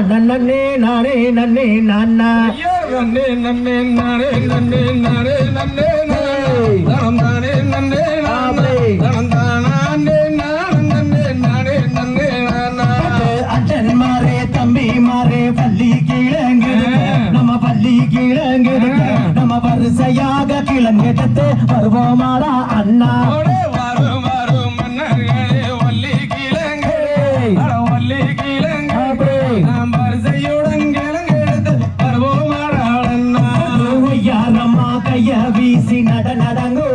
நன்னே நானே நன்னே நானா நன்னே நன்னே நானே நன்னே நானே நன்னே நானே நானே நன்னே நானே நானே நானே நானே நன்னே நானா அச்சன் மாறே தம்பி மாறே பள்ளி கிழங்கு நம்ம பள்ளி கிழங்கு நம்ம வரிசையாக கிளம்பெடுத்து வருவோமாடா அண்ணா. కాకయ్య వీసి నడ నడంగు.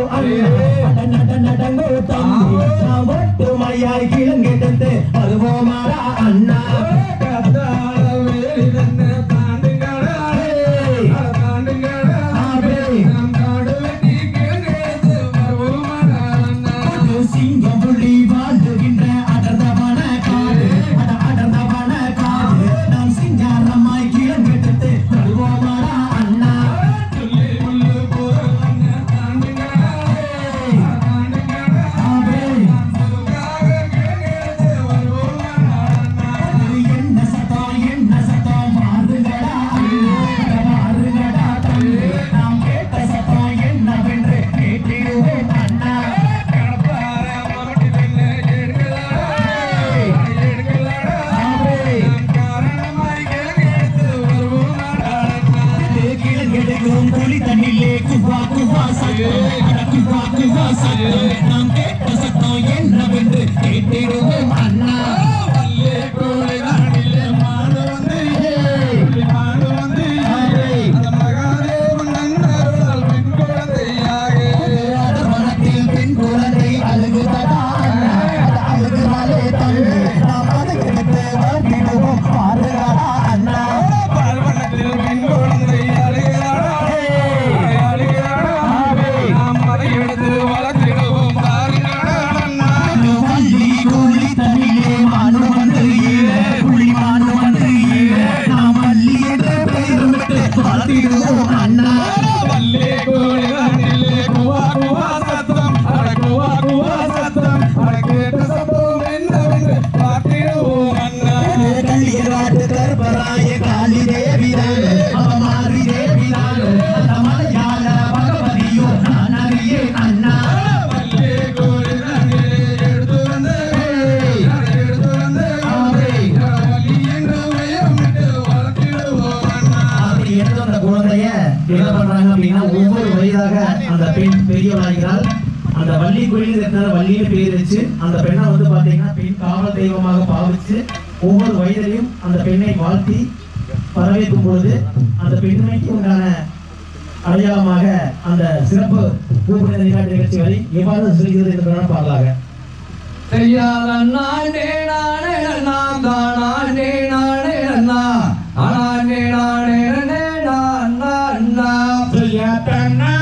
தோம்பொழி தண்ணிலே குவா குவா சத்தம் குவா குவா சத்தம் நாம் கே எளிதாக அந்த பெண் பெரியவளாகிறாள் அந்த வள்ளி குழியில் இருக்கிற வள்ளின்னு பேர் அந்த பெண்ணை வந்து பார்த்தீங்கன்னா பெண் காவல் தெய்வமாக பாவிச்சு ஒவ்வொரு வயதிலையும் அந்த பெண்ணை வாழ்த்தி வரவேற்கும் பொழுது அந்த பெண்மைக்கு உண்டான அடையாளமாக அந்த சிறப்பு பூபுண நிகழ்ச்சி நிகழ்ச்சிகளை எவ்வாறு செல்கிறது என்று பார்க்கலாங்க தெரியாத நானே நானே நான் தானே நானே நான் நானே நானே நான் நான் நான்